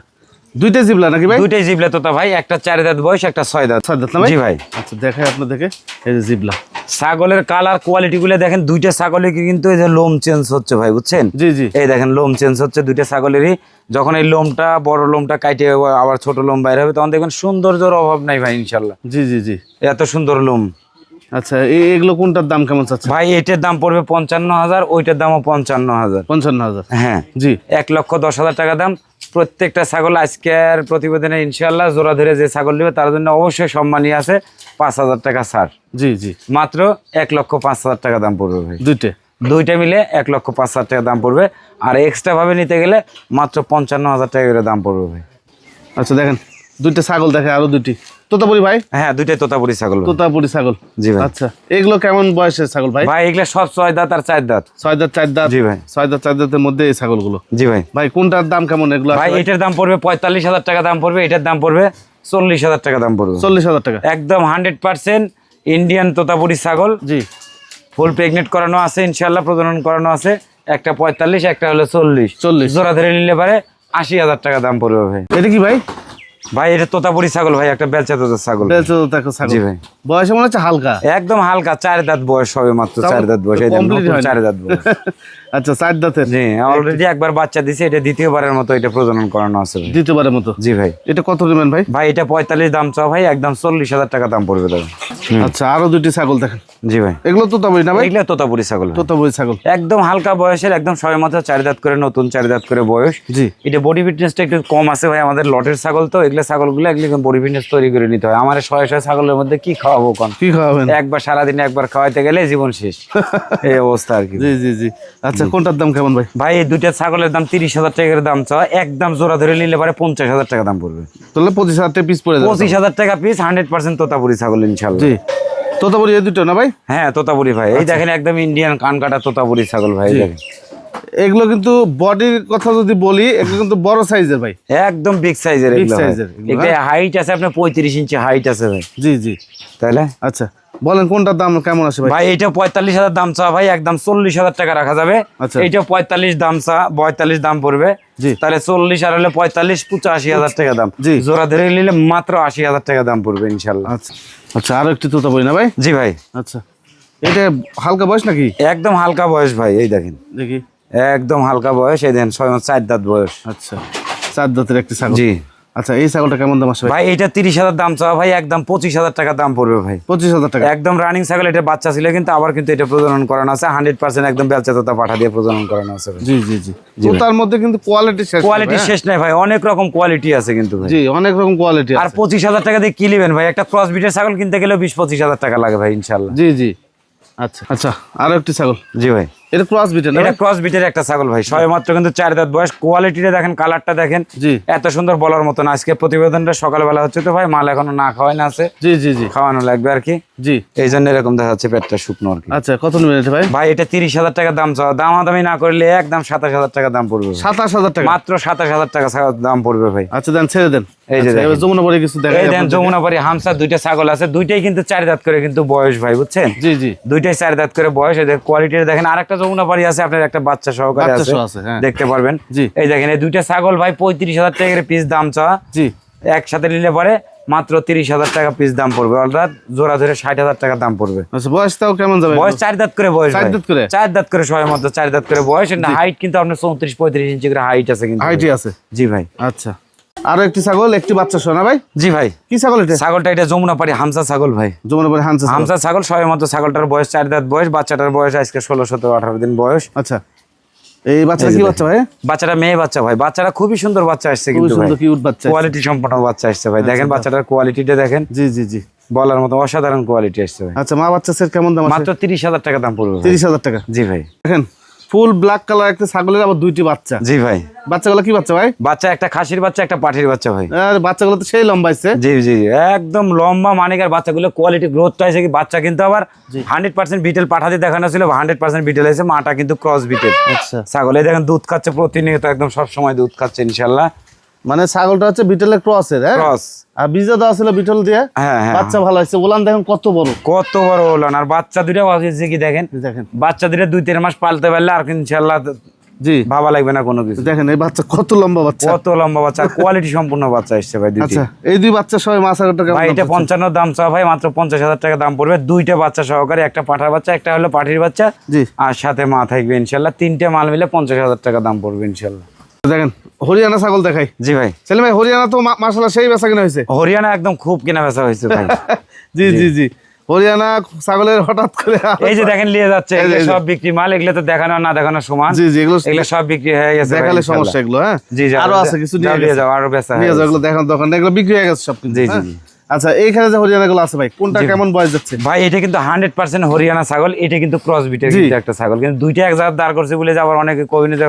দুইটা জিবলা নাকি ভাই? দুইটাই জিবলে তো ভাই একটা চার দাঁত বয়স একটা ছয় দাঁত। ছয় দাঁত না জি ভাই। আচ্ছা দেখায় আপনাদেরকে এই যে জিবলা। ছাগলের কালার কোয়ালিটি গুলো দেখেন দুইটা ছাগলের কিন্তু এই যে লোম চেঞ্জ হচ্ছে ভাই বুঝছেন? জি জি। এই দেখেন লোম চেঞ্জ হচ্ছে দুইটা ছাগলেরই। যখন এই লোমটা বড় লোমটা কাটে আবার ছোট লোম বাইরে হবে তখন দেখবেন সৌন্দর্যের অভাব নাই ভাই ইনশাল্লাহ। জি জি জি। এত সুন্দর লোম। আচ্ছা এই এগুলো কোনটার দাম কেমন চাচ্ছে ভাই এটার দাম পড়বে পঞ্চান্ন হাজার ওইটার দামও পঞ্চান্ন হাজার পঞ্চান্ন হাজার হ্যাঁ। জি। এক লক্ষ দশ হাজার টাকা দাম। প্রত্যেকটা ছাগল আজকের প্রতিবেদনে ইনশাল্লাহ জোড়া ধরে যে ছাগল নেবে তার জন্য অবশ্যই সম্মানী আছে। পাঁচ হাজার টাকা ছাড়। জি জি। মাত্র এক লক্ষ পাঁচ হাজার টাকা দাম পড়বে ভাই। দুইটে? দুইটা মিলে এক লক্ষ পাঁচ হাজার টাকা দাম পড়বে। আর এক্সট্রা ভাবে নিতে গেলে মাত্র পঞ্চান্ন হাজার টাকা করে দাম পড়বে ভাই। আচ্ছা দেখেন। দুইটা ছাগল দেখে আরও দুটি তোতাপুরি ভাই? হ্যাঁ দুইটাই তোতাপুরি ছাগল তোতাপুরি ছাগল। জি ভাই। আচ্ছা এগুলো কেমন বয়সের ছাগল ভাই? ভাই এগুলো সব ছয় দাঁত আর চার দাঁত। ছয় দাঁত চার দাঁত? জি ভাই। ছয় দাঁত চার দাঁতের মধ্যে এই ছাগলগুলো? জি ভাই। ভাই কোনটার দাম কেমন এগুলো ভাই এটার দাম পড়বে পঁয়তাল্লিশ হাজার টাকা দাম পড়বে এটার দাম পড়বে চল্লিশ হাজার টাকা দাম পড়বে। চল্লিশ হাজার টাকা। একদম হান্ড্রেড পার্সেন্ট ইন্ডিয়ান তোতাপুরি ছাগল। জি। ফুল প্রেগনেন্ট করানো আছে ইনশাল্লাহ প্রজনন করানো আছে। একটা পঁয়তাল্লিশ একটা হলো চল্লিশ। 40 জোড়া ধরে নিলে পারে আশি হাজার টাকা দাম পড়বে ভাই। এটা কি ভাই? ভাই এটা তোতাপুরি ছাগল ভাই একটা বেলচা তোতা ছাগল বেলচা তোতা ছাগল জি ভাই। বয়সে মনে হচ্ছে হালকা একদম হালকা চার দাঁত বয়স হবে মাত্র চার দাঁত বয়স। চার দাঁত বয়স আচ্ছা চার দাঁতের? জি অলরেডি একবার বাচ্চা দিছে এটা দ্বিতীয়বারের মতো এটা প্রজনন করানো আছে দ্বিতীয়বারের মতো? জি ভাই। এটা কত নেবেন ভাই? ভাই এটা পঁয়তাল্লিশ দাম চাও ভাই একদম চল্লিশ হাজার টাকা দাম পড়বে দাদা। আচ্ছা আরও দুটি ছাগল দেখেন। জি ভাই। এগুলো তোতাপুরি না ভাই? এগুলো তোতাপুরি ছাগল। তোতাপুরি ছাগল। একদম হালকা বয়সের একদম সবাই মতো চার দাঁত করে নতুন চার দাঁত করে বয়স। জি। এটা বডি ফিটনেসটা একটু কম আছে ভাই আমাদের লটের ছাগল তো এগুলো ছাগলগুলো এগুলো বডি ফিটনেস তৈরি করে নিতে হয়। আমার শয়ে শয়ে ছাগলের মধ্যে কি খাওয়াবো কোন? কি খাওয়াবেন? একবার সারাদিনে একবার খাওয়াইতে গেলে জীবন শেষ। এই অবস্থা আর কি জি জি জি। আচ্ছা কোনটার দাম কেমন ভাই? ভাই এই দুইটা ছাগলের দাম তিরিশ হাজার টাকার দাম চাওয়া একদম জোড়া ধরে নিলে পারে পঞ্চাশ হাজার টাকা দাম পড়বে। তাহলে পঁচিশ হাজার টাকা পিস পড়ে পঁচিশ হাজার টাকা পিস হান্ড্রেড পার্সেন্ট তোতাপুরি ছাগল ইনশাল্লাহ। জি। তোতাপুরি এই দুটো না ভাই? হ্যাঁ তোতাপুরি ভাই। এই দেখেন একদম ইন্ডিয়ান কান কাটা তোতাপুরি ছাগল ভাই দেখেন। এগুলো কিন্তু বডির কথা যদি বলি এগুলো কিন্তু বড় সাইজের ভাই। একদম বিগ সাইজের এগুলো হাইট আছে আপনার পঁয়ত্রিশ ইঞ্চি হাইট আছে ভাই। জি জি। তাহলে? আচ্ছা। বলেন কোনটার দাম কেমন আছে ভাই? এটা পঁয়তাল্লিশ হাজার দাম চা ভাই একদম চল্লিশ হাজার টাকা রাখা যাবে। আচ্ছা। এইটা পঁয়তাল্লিশ দাম চা পঁয়তাল্লিশ দাম পড়বে। তাহলে চল্লিশ আর হলে পঁয়তাল্লিশ পঁচাশি হাজার টাকা দাম। জি। জোড়া ধরে নিলে মাত্র আশি হাজার টাকা দাম পড়বে ইনশাল্লাহ। আচ্ছা। আচ্ছা আরও একটি তোতাপুরি না ভাই? জি ভাই। আচ্ছা। এটা হালকা বয়স নাকি? একদম হালকা বয়স ভাই এই দেখেন। দেখি। একদম হালকা বয়স এই দেখেন ছয় চার দাঁত বয়স। আচ্ছা। চার দাঁতের একটি ছাগল। জি। আচ্ছা এই ছাগলটা কেমন দাম আসবে? ভাই এটা তিরিশ হাজার দাম চাওয়া ভাই একদম পঁচিশ হাজার টাকা দাম পড়বে ভাই। পঁচিশ হাজার টাকা। একদম রানিং ছাগল এটা বাচ্চা ছিল কিন্তু আবার কিন্তু এটা প্রজনন করানো আছে। হান্ড্রেড পার্সেন্ট একদম বেলচা তোতা পাঠা দিয়ে প্রজনন করানো আছে জি জি জি। তার মধ্যে কিন্তু কোয়ালিটি শেষ কোয়ালিটি শেষ নাই ভাই। অনেক রকম কোয়ালিটি আছে কিন্তু জি অনেক রকম কোয়ালিটি আর পঁচিশ হাজার টাকা দিয়ে কি নেবেন ভাই? একটা ক্রস বিটের ছাগল কিনতে গেলেও বিশ পঁচিশ হাজার টাকা লাগে ভাই ইনশাল্লাহ জি জি। আচ্ছা আচ্ছা আরও একটি ছাগল। জি ভাই। এটা ক্রস বিটের এটা ক্রস বিটের একটা ছাগল ভাই। সবে মাত্র কিন্তু চার দাঁত বয়স। কোয়ালিটিটা দেখেন কালারটা দেখেন। এত সুন্দর বলার মতন। আজকে প্রতিবেদনটা সকালবেলা হচ্ছে তো ভাই মাল এখনও না খাওয়াই না আছে। জি জি জি। খাওয়ানো লাগবে আর কি। জি। এই জন্য এরকম দেখা যাচ্ছে পেটটা শুকনো আর কি। আচ্ছা কত নেবেন ভাই? ভাই এটা তিরিশ হাজার টাকা দাম চাওয়া। দামাদামি না করলে একদম সাতাশ হাজার টাকা দাম পড়বে সাতাশ হাজার টাকা? মাত্র সাতাশ হাজার টাকা দাম পড়বে ভাই। আচ্ছা দেন ছেড়ে দেন। এই যে দেখেন। এবার যমুনা পরে কিছু দেখা এই দেন যমুনাপাড়ি হামসা দুইটা ছাগল আছে দুইটাই কিন্তু চার দাঁত করে কিন্তু বয়স ভাই বুঝছেন? জি জি। দুইটাই চার দাঁত করে বয়স এদের কোয়ালিটি দেখেন। আরেকটা যমুনাপাড়ি আছে আপনার একটা বাচ্চা সহকারে আছে সহ আছে। দেখতে পারবেন। এই দেখেন এই দুইটা ছাগল ভাই পঁয়ত্রিশ হাজার টাকা পিস দাম চাওয়া। জি। একসাথে নিলে পরে মাত্র তিরিশ হাজার টাকা পিস দাম পড়বে। অর্থাৎ জোড়া ধরে ষাট হাজার টাকা দাম পড়বে। আচ্ছা বয়সটাও কেমন যাবে? বয়স চার দাঁত করে বয়স চার দাঁত করে? চার দাঁত করে সবাই মতো চার দাঁত করে বয়স। হাইট কিন্তু আপনার চৌত্রিশ পঁয়ত্রিশ ইঞ্চি করে হাইট আছে কিন্তু হাইটি আছে? জি ভাই। আচ্ছা। আরও একটি ছাগল একটি বাচ্চা সোনা ভাই? জি ভাই। কি ছাগল এটা? ছাগলটা এটা যমুনাপাড়ি হামসা ছাগল ভাই। যমুনা পরে হানছে ছাগল। হামসা ছাগল সবাই মতো ছাগলটার বয়স চার দাঁত বয়স বাচ্চাটার বয়স আজকে ষোলো সতেরো আঠারো দিন বয়স। আচ্ছা। এই বাচ্চাটা কি বাচ্চা ভাই? বাচ্চাটা মেয়ে বাচ্চা ভাই বাচ্চাটা খুবই সুন্দর বাচ্চা আসছে কিন্তু সুন্দর কিউট বাচ্চা কোয়ালিটি সম্পন্ন বাচ্চা আসছে ভাই। দেখেন বাচ্চাটার কোয়ালিটিটা দেখেন। জি জি জি। বলার মতো অসাধারণ কোয়ালিটি আসছে ভাই। আচ্ছা মা বাচ্চা সেট কেমন দাম আছে? মাত্র তিরিশ হাজার টাকা দাম পড়বে। তিরিশ হাজার টাকা। জি ভাই। দেখেন ফুল ব্ল্যাক কালার একটা ছাগলের আবার দুইটি বাচ্চা। জি ভাই। বাচ্চাগুলো কি বাচ্চা ভাই? বাচ্চা একটা খাসির বাচ্চা একটা পাঠির বাচ্চা ভাই। বাচ্চাগুলো তো সেই লম্বাইছে জি জি জি, একদম লম্বা মানিকার বাচ্চাগুলো কোয়ালিটি গ্রোথটা আছে কি বাচ্চা কিন্তু আবার হান্ড্রেড পার্সেন্ট বিটেল পাঠাতে দেখানো ছিল হান্ড্রেড পার্সেন্ট বিটেল আছে মাটা কিন্তু ক্রস বিটেল আচ্ছা। ছাগলে দেখেন দুধ খাচ্ছে প্রতিনিয়ত একদম সব সময় দুধ খাচ্ছে ইনশাল্লাহ। মানে ছাগলটা হচ্ছে বিটলের ক্রসের হ্যাঁ? ক্রস। আর বীজা দেওয়া ছিল বিটল দিয়ে। হ্যাঁ হ্যাঁ বাচ্চা ভালো আছে ওলান দেখেন কত বড়। কত বড় ওলান আর বাচ্চা দুটা বাজেছে কি দেখেন? দেখেন। বাচ্চা দুটা দুই তিন মাস পালতে পারলে আর ইনশাল্লাহ জি। ভাবা লাগবে না কোনো কিছু। দেখেন এই বাচ্চা কত লম্বা বাচ্চা। কত লম্বা বাচ্চা। কোয়ালিটি সম্পূর্ণ বাচ্চা এসছে ভাই দুইটি। আচ্ছা এই দুই বাচ্চা সবাই মাছ হাজার টাকা ভাই এটা পঞ্চান্ন দাম চা ভাই মাত্র পঞ্চাশ হাজার টাকা দাম পড়বে। দুইটা বাচ্চা সহকারে একটা পাঠার বাচ্চা একটা হলো পাঠির বাচ্চা। জি। আর সাথে মা থাকবে ইনশাল্লাহ তিনটে মাল মিলে পঞ্চাশ হাজার টাকা দাম পড়বে ইনশাল্লাহ দেখেন হরিয়ানা ছাগল দেখাই। জি ভাই। ছেলে ভাই হরিয়ানা তো মাসালা সেই বেচা কিনা হয়েছে। হরিয়ানা একদম খুব কেনা বেচা হয়েছে ভাই। জি জি জি। হরিয়ানা ছাগলের হঠাৎ করে এই যে দেখেন নিয়ে যাচ্ছে। সব বিক্রি মাল এগুলো তো দেখানো না দেখানো সমান। জি জি এগুলো এগুলো সব বিক্রি হয়ে গেছে দেখালে সমস্যা এগুলো হ্যাঁ? জি জি আরও আছে কিছু নিয়ে যাও, আরও বেচা নিয়ে যাও এগুলো দেখানোর দোকান এগুলো বিক্রি হয়ে গেছে সব জি, জি, হ্যাঁ? আচ্ছা এইখানে যে হরিয়ানা গুলো আছে ভাই কোনটা কেমন বয়স যাচ্ছে? ভাই এটা কিন্তু হান্ড্রেড পার্সেন্ট হরিয়ানা ছাগল এটা কিন্তু ক্রস বিটের কিন্তু একটা ছাগল। কিন্তু দুইটা এক জায়গায় দাঁড় করছে বলে যে আবার অনেকে কবিনে যে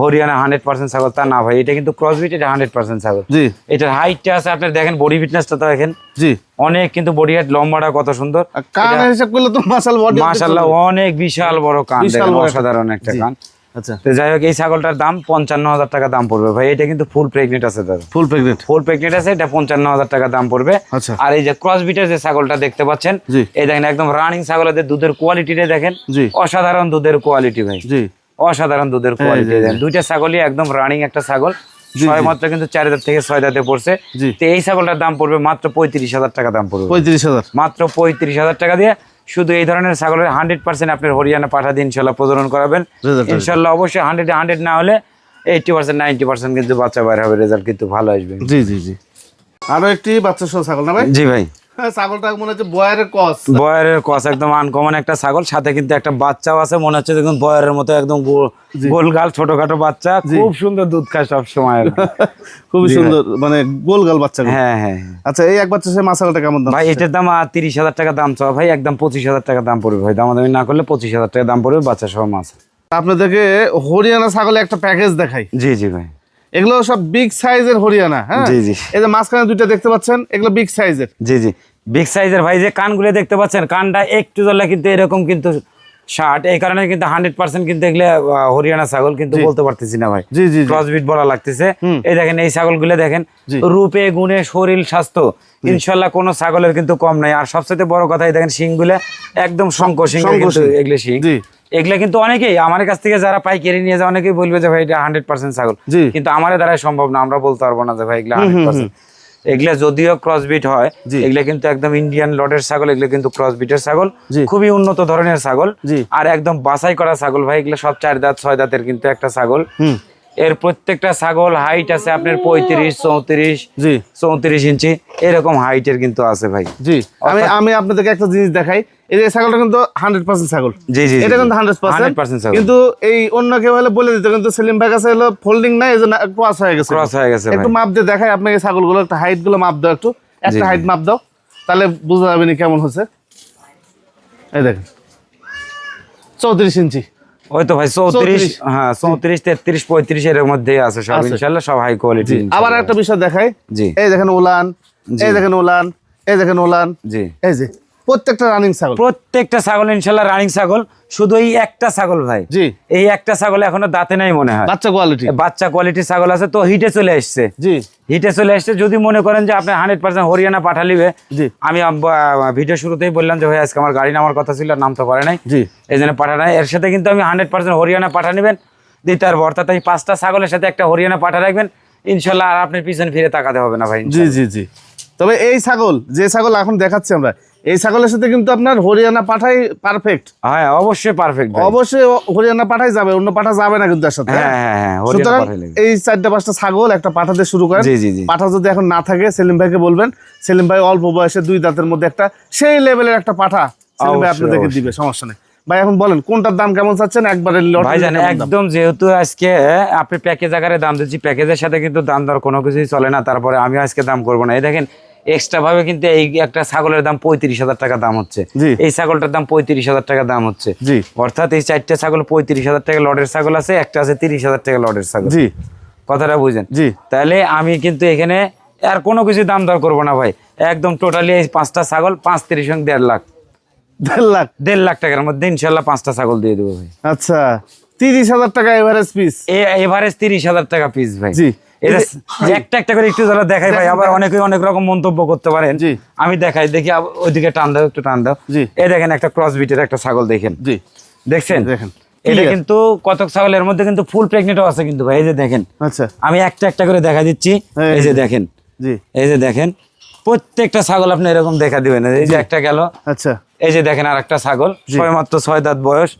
হরিয়ানা হান্ড্রেড পার্সেন্ট ছাগল তা না ভাই এটা কিন্তু এটা হান্ড্রেড পার্সেন্ট ছাগল। জি। এটার হাইটটা আছে আপনি দেখেন বডি ফিটনেসটা দেখেন। জি। অনেক কিন্তু বডি হাইট লম্বাটা কত সুন্দর। কান হিসাব করলে তো মাসাল বডি মাশাল্লাহ অনেক বিশাল বড় কান দেখেন, অসাধারণ একটা কান। আচ্ছা। তো যাই হোক এই ছাগলটার দাম পঞ্চান্ন হাজার টাকা দাম পড়বে। ভাই এটা কিন্তু ফুল প্রেগনেন্ট আছে দাদা। ফুল প্রেগনেন্ট ফুল প্রেগনেন্ট আছে এটা পঞ্চান্ন হাজার টাকা দাম পড়বে। আচ্ছা। আর এই যে ক্রস বিটের যে ছাগলটা দেখতে পাচ্ছেন এই দেখেন একদম রানিং ছাগলের দুধের কোয়ালিটিটা দেখেন। অসাধারণ দুধের কোয়ালিটি ভাই। জি। অসাধারণ দুধের কোয়ালিটি। দুইটা ছাগলই একদম রানিং একটা ছাগল। ছয় মাত্র কিন্তু চার হাজার থেকে ছয় দাঁতে পড়ছে। তো এই ছাগলটার দাম পড়বে মাত্র পঁয়ত্রিশ হাজার টাকা দাম পড়বে। পঁয়ত্রিশ হাজার। মাত্র পঁয়ত্রিশ হাজার টাকা দিয়ে শুধু এই ধরনের ছাগলের হান্ড্রেড পার্সেন্ট আপনার হরিয়ানা পাঠা দিয়ে ইনশাল্লাহ প্রজনন করাবেন। ইনশাল্লাহ অবশ্যই হান্ড্রেড হান্ড্রেড না হলে এইটি পার্সেন্ট নাইনটি পার্সেন্ট কিন্তু বাচ্চা বাইর হবে। রেজাল্ট কিন্তু ভালো আসবে। জি জি জি। আরও একটি বাচ্চা সহ ছাগল না ভাই? জি ভাই। ছাগলটা মনে হচ্ছে বয়ারের কস। বয়ারের কস একদম আনকমন একটা ছাগল সাথে কিন্তু একটা বাচ্চাও আছে মনে হচ্ছে বয়ারের মতো একদম গোলগাল ছোটখাটো বাচ্চা খুব সুন্দর দুধ খায় সব সময় খুবই সুন্দর মানে গোল গাল বাচ্চা হ্যাঁ হ্যাঁ। আচ্ছা এই এক বাচ্চা সে কেমন দাম ভাই এটার দাম তিরিশ হাজার টাকা দাম চাওয়া। ভাই একদম পঁচিশ হাজার টাকা দাম পড়বে ভাই। দামাদামি না করলে পঁচিশ হাজার টাকা দাম পড়বে বাচ্চা সহ মাছ। আপনাদেরকে হরিয়ানা ছাগলে একটা প্যাকেজ দেখাই। জি জি ভাই। এগুলো সব বিগ সাইজের হরিয়ানা হ্যাঁ? জি, জি। এই যে মাঝখানে দুইটা দেখতে পাচ্ছেন এগুলো বিগ সাইজের জি জি। বিগ সাইজের ভাই যে কানগুলো দেখতে পাচ্ছেন কানটা একটু ধরলে কিন্তু এরকম কিন্তু শার্ট এই কারণে কিন্তু হান্ড্রেড পার্সেন্ট কিন্তু এগুলো হরিয়ানা ছাগল কিন্তু বলতে পারতেছি না ভাই। জি জি। ক্রসবিট বলা লাগতেছে। এই দেখেন এই ছাগলগুলো দেখেন রূপে গুণে শরীর স্বাস্থ্য ইনশাল্লাহ কোনো ছাগলের কিন্তু কম নাই। আর সবচেয়ে বড় কথা এই দেখেন শিংগুলো একদম শঙ্খ শিং শিং। এগুলো শিং। এগুলা কিন্তু অনেকেই আমার কাছ থেকে যারা পাইকারি নিয়ে যায় অনেকেই বলবে যে ভাই এটা হান্ড্রেড পার্সেন্ট ছাগল। কিন্তু আমার দ্বারাই সম্ভব না আমরা বলতে পারব না যে ভাই এগুলা হান্ড্রেড পার্সেন্ট এগুলা যদিও ক্রসবিট হয়। এগুলা কিন্তু একদম ইন্ডিয়ান লটের ছাগল এগুলো কিন্তু ক্রসবিটের ছাগল। খুবই উন্নত ধরনের ছাগল। আর একদম বাছাই করা ছাগল ভাই এগুলো সব চার দাঁত ছয় দাঁতের কিন্তু একটা ছাগল। এর প্রত্যেকটা ছাগল হাইট আছে আপনার পঁয়ত্রিশ চৌত্রিশ জি। চৌত্রিশ ইঞ্চি এরকম হাইটের কিন্তু আছে ভাই। জি। আমি আমি আপনাদেরকে একটা জিনিস দেখাই এই যে ছাগলটা কিন্তু হান্ড্রেড পার্সেন্ট ছাগল। জি জি এটা কিন্তু হান্ড্রেড পার্সেন্ট 100% ছাগল। কিন্তু এই অন্য কেউ হলে বলে দিত কিন্তু সেলিম ভাই কাছে হলো ফোল্ডিং নাই এই জন্য ক্রস হয়ে গেছে। ক্রস হয়ে গেছে একটু মাপ দিয়ে দেখাই আপনাকে ছাগলগুলো একটা হাইটগুলো মাপ দাও একটু। একটা হাইট মাপ দাও তাহলে বোঝা যাবে না কেমন হচ্ছে। এই দেখেন। চৌত্রিশ ইঞ্চি। ওই তো ভাই চৌত্রিশ হ্যাঁ চৌত্রিশ তেত্রিশ পঁয়ত্রিশ এর মধ্যেই আছে সব ইনশাল্লাহ সব হাই কোয়ালিটি আবার একটা বিষয় দেখাই। জি। এই দেখেন উলান এই দেখেন উলান এই দেখেন উলান। জি। এই যে প্রত্যেকটা রানিং ছাগল। প্রত্যেকটা ছাগল ইনশাল্লাহ রানিং ছাগল। শুধু এই একটা ছাগল ভাই। জি। এই একটা ছাগল এখনও দাঁতে নাই মনে হয়। বাচ্চা কোয়ালিটি বাচ্চা কোয়ালিটির ছাগল আছে তো হিটে চলে এসছে। জি। হিটে চলে এসছে যদি মনে করেন যে আপনি হান্ড্রেড পার্সেন্ট হরিয়ানা পাঠালিবে জি। আমি ভিডিও শুরুতেই বললাম যে ভাই আজকে আমার গাড়ি নামার কথা ছিল নামতে পারে নাই। জি। এই জন্য পাঠা নাই। এর সাথে কিন্তু আমি হান্ড্রেড পার্সেন্ট হরিয়ানা পাঠা নেবেন দ্বিতীয় অর্থাৎ এই পাঁচটা ছাগলের সাথে একটা হরিয়ানা পাঠা রাখবেন। ইনশাল্লাহ আর আপনার পিছনে ফিরে তাকাতে হবে না ভাই জি জি জি। তবে এই ছাগল যে ছাগল এখন দেখাচ্ছি আমরা এই ছাগলের সাথে কিন্তু আপনার হরিয়ানা পাঠাই পারফেক্ট হ্যাঁ অবশ্যই পারফেক্ট অবশ্যই হরিয়ানা পাঠাই যাবে অন্য পাঠা যাবে না কিন্তু তার সাথে হ্যাঁ হ্যাঁ? হ্যাঁ সুতরাং এই চারটা পাঁচটা ছাগল একটা পাঠাতে শুরু করেন। পাঠা যদি এখন না থাকে সেলিম ভাইকে বলবেন সেলিম ভাই অল্প বয়সে দুই দাঁতের মধ্যে একটা সেই লেভেলের একটা পাঠা সেলিম ভাই আপনাদেরকে দিবে সমস্যা নেই। ভাই এখন বলেন কোনটার দাম কেমন চাচ্ছেন? একবারে একদম যেহেতু আজকে আপনি প্যাকেজ আকারে দাম দিচ্ছি প্যাকেজের সাথে কিন্তু দাম দর কোনো কিছুই চলে না তারপরে আমি আজকে দাম করব না। এই দেখেন এক্সট্রা ভাবে কিন্তু এই একটা ছাগলের দাম পঁয়ত্রিশ হাজার টাকা দাম হচ্ছে। এই ছাগলটার দাম পঁয়ত্রিশ হাজার টাকা দাম হচ্ছে। অর্থাৎ এই চারটে ছাগল পঁয়ত্রিশ হাজার টাকা লটের ছাগল আছে একটা আছে তিরিশ হাজার টাকা লটের ছাগল। জি। কথাটা বুঝেন? জি। তাহলে আমি কিন্তু এখানে আর কোনো কিছু দাম দর করব না ভাই। একদম টোটালি এই পাঁচটা ছাগল পাঁচ তিরিশ দেড় লাখ। দেড় লাখ? দেড় লাখ টাকার মধ্যে ইনশাল্লাহ পাঁচটা ছাগল দিয়ে দেবো ভাই। আচ্ছা তিরিশ হাজার টাকা এভারেজ পিস এভারেজ তিরিশ হাজার টাকা পিস ভাই। জি। একটা একটা করে একটু যারা দেখাই ভাই আবার অনেকে অনেক রকম মন্তব্য করতে পারেন। জি। আমি দেখাই দেখি ওইদিকে টান দাও একটু টান দাও। এই দেখেন একটা ক্রস বিটের একটা ছাগল দেখেন। জি। দেখছেন? দেখেন। এটা। কিন্তু কতক ছাগলের মধ্যে কিন্তু ফুল প্রেগনেন্টও আছে কিন্তু ভাই এই যে দেখেন। আচ্ছা। আমি একটা একটা করে দেখা দিচ্ছি এই যে। দেখেন। জি। এই যে দেখেন প্রত্যেকটা ছাগল আপনি এরকম দেখা দিবেন। এই যে একটা গেল। আচ্ছা। এই যে দেখেন আর একটা ছাগল ছয় মাত্র ছয় দাঁত বয়স।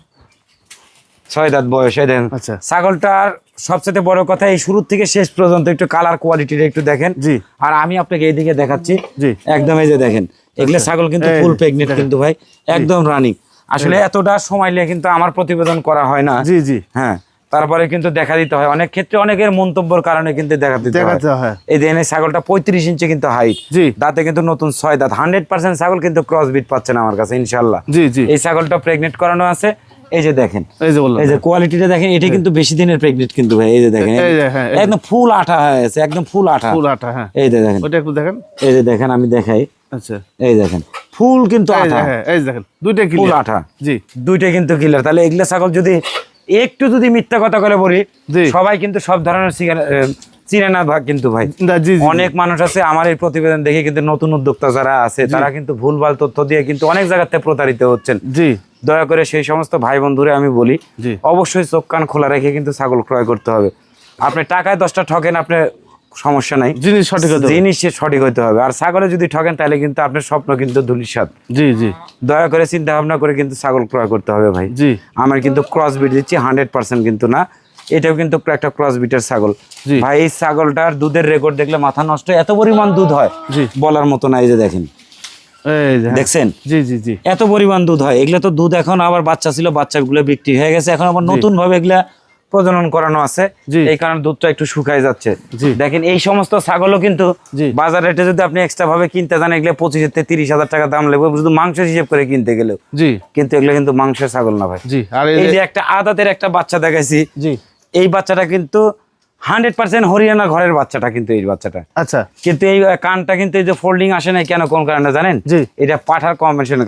ছয় দাঁত বয়স দেখেন আচ্ছা। ছাগলটার সবচেয়ে বড় কথা এই শুরু থেকে শেষ পর্যন্ত একটু কালার কোয়ালিটিটা একটু দেখেন। জি। আর আমি আপনাকে এইদিকে দেখাচ্ছি। জি। একদম এই যে দেখেন এগুলো ছাগল কিন্তু ফুল প্রেগনেন্ট কিন্তু ভাই একদম রানিং আসলে এতটা সময় নিয়ে কিন্তু আমার প্রতিবেদন করা হয় না। জি জি। হ্যাঁ তারপরে কিন্তু দেখা দিতে হয়। অনেক ক্ষেত্রে অনেকের মন্তব্যের কারণে কিন্তু দেখা দিতে হয়। এই এই ছাগলটা পঁয়ত্রিশ ইঞ্চি কিন্তু হাইট জি। দাঁতে কিন্তু নতুন ছয় দাঁত। হান্ড্রেড পার্সেন্ট ছাগল কিন্তু ক্রস বিট পাচ্ছেন আমার কাছে ইনশাল্লাহ জি জি। এই ছাগলটা প্রেগনেন্ট করানো আছে। এই যে দেখেন এই যে বললাম এই যে কোয়ালিটিটা দেখেন এটা কিন্তু বেশি দিনের প্রেগনেন্ট কিন্তু ভাই এই যে দেখেন এই যে, হ্যাঁ, একদম ফুল আঠা একদম ফুল আঠা। ফুল আটা হ্যাঁ। এই যে দেখেন। ওটা একটু দেখেন। এই যে দেখেন আমি দেখাই। আচ্ছা। এই দেখেন ফুল কিন্তু আঠা। হ্যাঁ এই দেখেন দুইটা ফুল আঠা। জি। দুইটা কিন্তু কিলার তাহলে এগুলা ছাগল যদি একটু যদি মিথ্যা কথা করে বলি। সবাই কিন্তু সব ধরনের চিনে- না ভাগ কিন্তু ভাই। অনেক মানুষ আছে আমার এই প্রতিবেদন দেখে কিন্তু নতুন উদ্যোক্তা যারা আছে তারা কিন্তু ভুলভাল তথ্য দিয়ে কিন্তু অনেক জায়গাতে প্রতারিত হচ্ছেন। জি। দয়া করে সেই সমস্ত ভাই বন্ধুরে আমি বলি অবশ্যই চোখ কান খোলা রেখে কিন্তু ছাগল ক্রয় করতে হবে। আপনি টাকায় দশটা ঠকেন আপনি সমস্যা নাই। জিনিস সঠিক হতে জিনিস সঠিক হতে হবে। আর ছাগলে যদি ঠকেন তাহলে কিন্তু আপনার স্বপ্ন কিন্তু ধুলিসাত জি জি। দয়া করে চিন্তা ভাবনা করে কিন্তু ছাগল ক্রয় করতে হবে ভাই। জি। আমার কিন্তু ক্রস বিট দিচ্ছি হান্ড্রেড পার্সেন্ট কিন্তু না। এটাও কিন্তু একটা ক্রস বিটের ছাগল। ভাই এই ছাগলটার দুধের রেকর্ড দেখলে মাথা নষ্ট এত পরিমাণ দুধ হয় বলার মতো না এই যে দেখেন। দেখছেন? জি জি জি। এত পরিমাণ দুধ হয়। এগুলো তো দুধ এখন আবার বাচ্চা ছিল বাচ্চাগুলো বিক্রি হয়ে গেছে। এখন আবার নতুন ভাবে এগুলা প্রজনন করানো আছে। এই কারণে দুধটা একটু শুকায় যাচ্ছে। দেখেন এই সমস্ত ছাগলও কিন্তু বাজার রেটে যদি আপনি এক্সট্রা ভাবে কিনতে যান এগুলো পঁচিশ থেকে তিরিশ হাজার টাকা দাম লাগবে শুধু মাংস হিসেব করে কিনতে গেলেও। জি। কিন্তু এগুলো কিন্তু মাংসের ছাগল না ভাই। জি আর এই যে একটা আদাতের একটা বাচ্চা দেখাইছি। জি। এই বাচ্চাটা কিন্তু হান্ড্রেড পার্সেন্ট হরিয়ানা ঘরের বাচ্চাটা কিন্তু এই বাচ্চাটা। আচ্ছা। কিন্তু এই কানটা কিন্তু এই যে ফোল্ডিং আসে না কেন কোন কারণে জানেন? এটা পাঠার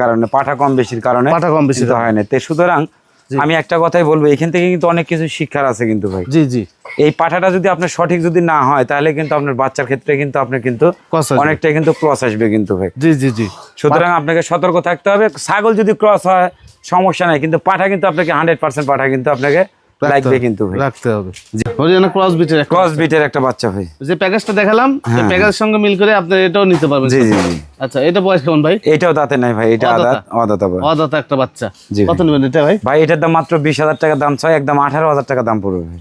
কারণে পাঠা কম বেশির কারণে পাঠা কম কিন্তু হয় না তো সুতরাং আমি একটা কথাই বলব এখান থেকে কিন্তু অনেক কিছু শিক্ষার আছে কিন্তু ভাই। জি জি। এই পাঠাটা যদি আপনার সঠিক যদি না হয় তাহলে কিন্তু আপনার বাচ্চার ক্ষেত্রে কিন্তু আপনার কিন্তু। অনেকটাই কিন্তু ক্রস আসবে কিন্তু ভাই। জি জি জি। সুতরাং আপনাকে সতর্ক থাকতে হবে। ছাগল যদি ক্রস হয় সমস্যা নাই। কিন্তু পাঠা কিন্তু আপনাকে হান্ড্রেড পার্সেন্ট পাঠা কিন্তু আপনাকে লাগবে কিন্তু রাখতে হবে। হরিয়ানা ক্রস বিটের একটা ক্রস বিটের একটা বাচ্চা ভাই। যে প্যাকেজটা দেখালাম এই প্যাকেজের সঙ্গে মিল করে আপনি এটাও নিতে পারবেন। জি জি জি। আচ্ছা এটা বয়স কেমন ভাই? এটাও দাঁতে নাই ভাই এটা আদাত আদাত অদাতা একটা বাচ্চা। কত নেবেন এটা ভাই? ভাই এটার দাম মাত্র বিশ হাজার টাকা দাম ছয় একদম আঠারো হাজার টাকা দাম পড়বে ভাই।